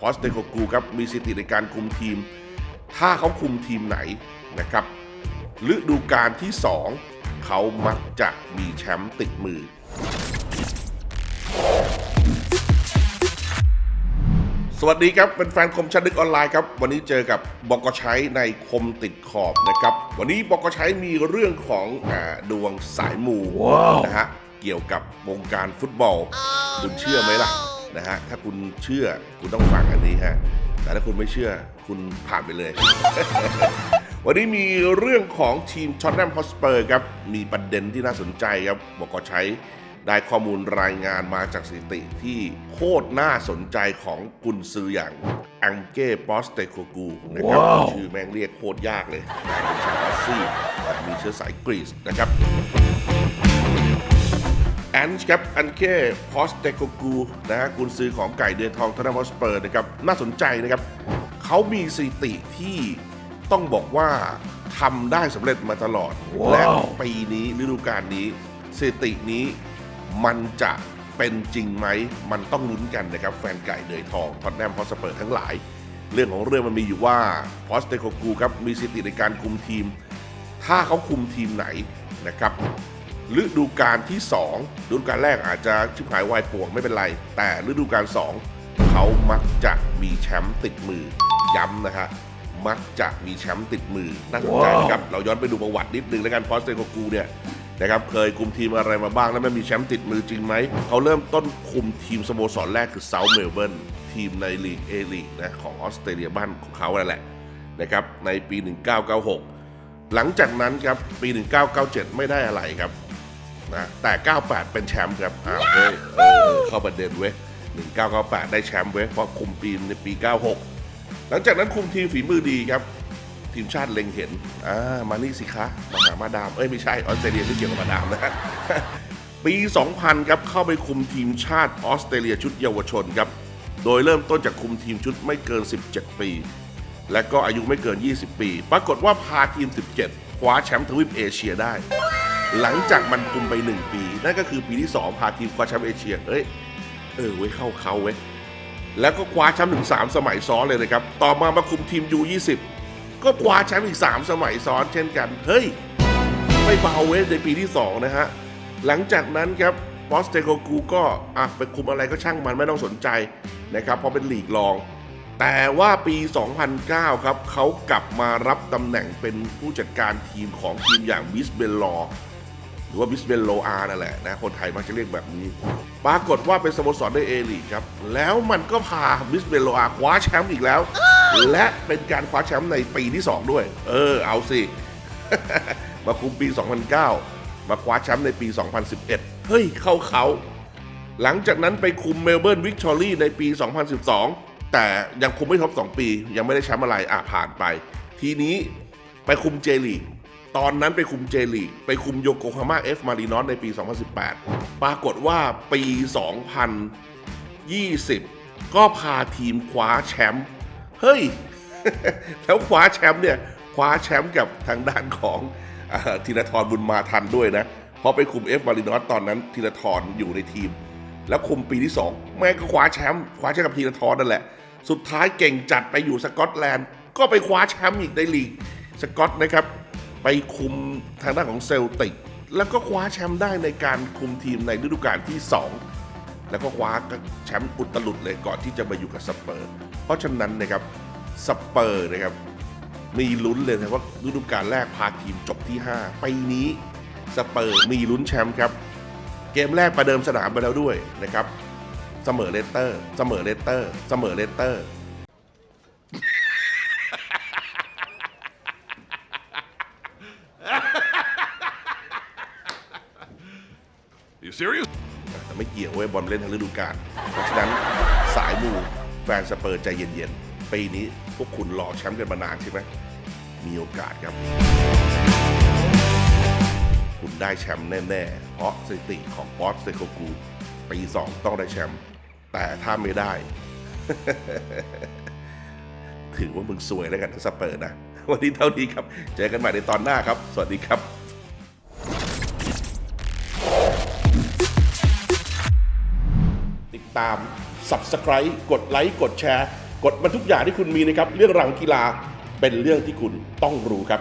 พอสเตโกกูครับมีสถิติในการคุมทีม ถ้าเขาคุมทีมไหนนะครับฤดูกาลที่ 2 เขามักจะมีแชมป์ติดมือ สวัสดีครับเป็นแฟนคมชันดึกออนไลน์ครับ วันนี้เจอกับบกชัยในคมติดขอบนะครับ วันนี้บกชัยมีเรื่องของอาดวงสายมูนะฮะเกี่ยวกับวงการฟุตบอลคุณเชื่อไหมล่ะ นะฮะ ถ้าคุณเชื่อคุณต้องฟังอันนี้ฮะ แต่ถ้าคุณไม่เชื่อคุณผ่านไปเลย วันนี้มีเรื่องของทีมช็อตแนมฮอสเปอร์ครับ มีประเด็นที่น่าสนใจครับบอกก็ใช้ได้ข้อมูลรายงานมาจากสถิติที่โคตรน่าสนใจของกุนซืออย่างอังเก้ปอสเตโคกูนะครับชื่อแม่งเรียกโคตรยากเลยนะเป็นชาวออสซี่แต่มีเชื้อสายกรีซนะครับ แอนช์ครับอันเคพอสเตโกกูนะฮะกุนซือของไก่เดือนทองทนามอสเปอร์นะครับน่าสนใจนะครับเขามีสถิติที่ต้องบอกว่าทำได้สำเร็จมาตลอดและปีนี้ฤดูกาลนี้สถิตินี้มันจะเป็นจริงไหม มันต้องลุ้นกันนะครับ แฟนไก่เดือยทองทอนแนมพอสเปอร์ทั้งหลาย เรื่องของเรื่องมันมีอยู่ว่าพอสเตโกกูครับมีสถิติในการคุมทีม ถ้าเขาคุมทีมไหนนะครับ ฤดูกาลที่ 2 ฤดูกาลแรกอาจจะชิบหายวายป่วงไม่เป็นไร แต่ฤดูกาล2เขามักจะมีแชมป์ติดมือ ย้ำนะฮะมักจะมีแชมป์ติดมือน่าสนใจนะครับ เราย้อนไปดูประวัตินิดนึงแล้วกันพอสเตโกกูเนี่ยนะครับเคยคุมทีมอะไรมาบ้างแล้วไม่มีแชมป์ติดมือจริงไหม เขาเริ่มต้นคุมทีมสโมสรแรกคือเซาท์เมลเบิร์นทีมในลีกเอลีกนะของออสเตรเลียบ้านของเขานั่นแหละนะครับในปี 1996 หลังจากนั้นครับปี 1997 ไม่ได้อะไรครับ นะแต่ 98 เป็นแชมป์ครับอ้าวเฮ้ยเออเข้าประเด็นเว้ย1998 ได้แชมป์เว้ยเพราะคุมทีมในปี 96 หลังจากนั้นคุมทีมฝีมือดีครับ ทีมชาติเล็งเห็นอ่ามานี่สิคะมาหามาดาม เอ้ยไม่ใช่ออสเตรเลียไม่เกี่ยวกับมาดามนะปี 2000 ครับเข้าไปคุมทีมชาติออสเตรเลียชุดเยาวชนครับโดยเริ่มต้นจากคุมทีมชุดไม่เกิน 17 ปี และก็อายุไม่เกิน 20 ปี ปรากฏว่าพาทีม 17 คว้าแชมป์ทวีปเอเชียได้ หลังจากมันคุมไป 1 ปี นั่นก็คือปีที่ 2 พาทีมคว้าแชมป์เอเชียเอ้ยเออเว้ยเข้าเขาเว้ยแล้วก็คว้าแชมป์ถึง 3 สมัยซ้อนเลยนะครับ ต่อมามาคุมทีม U20 ก็คว้าแชมป์อีก 3 สมัยซ้อน เช่นกัน เฮ้ย ไม่เบาเว้ยในปีที่ 2 นะฮะ หลังจากนั้นครับบอสเตโกกูก็อะไปคุมอะไรก็ช่างมันไม่ต้องสนใจนะครับเพราะเป็นลีกรอง แต่ว่าปี 2009 ครับเขากลับมารับตำแหน่งเป็นผู้จัดการทีมของทีมอย่างบิสเบลลอ หรือว่าบิสเบลโลอาร์นั่นแหละนะคนไทยมักจะเรียกแบบนี้ ปรากฏว่าเป็นสโมสรในเอลีครับ แล้วมันก็พาบิสเบลโลอาร์คว้าแชมป์อีกแล้ว และเป็นการคว้าแชมป์ในปีที่ 2 ด้วย เออ เอาสิ มาคุมปี 2009 มาคว้าแชมป์ในปี 2011 เฮ้ย เข้าเขาหลังจากนั้นไปคุมเมลเบิร์นวิกตอรี่ในปี 2012 แต่ยังคุมไม่ครบ2 ปี ยังไม่ได้แชมป์อะไรอะผ่านไป ทีนี้ไปคุมเจลีก ตอนนั้นไปคุมเจลีก ไปคุมโยโกฮาม่าเอฟมารีนอสในปี 2018 ปรากฏว่าปี 2020 ก็พาทีมคว้าแชมป์เฮ้ย แล้วคว้าแชมป์เนี่ย คว้าแชมป์กับทางด้านของอธีรทรบุญมาทันด้วยนะ เพราะไปคุมเอฟมารินอสตอนนั้นธีรทรอยู่ในทีม แล้วคุมปีที่ 2 แม่ก็คว้าแชมป์คว้าแชมป์กับธีรทรนั่นแหละ สุดท้ายเก่งจัดไปอยู่สกอตแลนด์ ก็ไปคว้าแชมป์อีกในลีกสกอตนะครับ ไปคุมทางด้านของเซลติก แล้วก็คว้าแชมป์ได้ในการคุมทีมในฤดูกาลที่ 2 แล้วก็คว้าแชมป์อุตลุดเลยก่อนที่จะมาอยู่กับสเปอร์ เพราะฉะนั้นนะครับสเปอร์นะครับมีลุ้นเลยนะว่าฤดูกาลแรกพาทีมจบที่ 5 ปีนี้สเปอร์มีลุ้นแชมป์ครับ เกมแรกประเดิมสนามไปแล้วด้วยนะครับเสมอเลสเตอร์ เสมอเลสเตอร์ เสมอเลสเตอร์ serious? แต่ไม่เกี่ยวเว้ยบอลเล่นทั้งฤดูกาลเพราะฉะนั้นสายมูแฟนสเปอร์ใจเย็นๆ ปีนี้พวกคุณรอแชมป์กันมานานใช่ไหม มีโอกาสครับ คุณได้แชมป์แน่ๆ เพราะสถิติของบอสเซโกกูปี2ต้องได้แชมป์แต่ถ้าไม่ได้ ถือว่ามึงสวยแล้วกันนะสเปอร์นะ วันนี้เท่านี้ครับ เจอกันใหม่ในตอนหน้าครับ สวัสดีครับ ตาม Subscribe กดไลค์กดแชร์ กดมันทุกอย่างที่คุณมีนะครับ เรื่องราวของกีฬาเป็นเรื่องที่คุณต้องรู้ครับ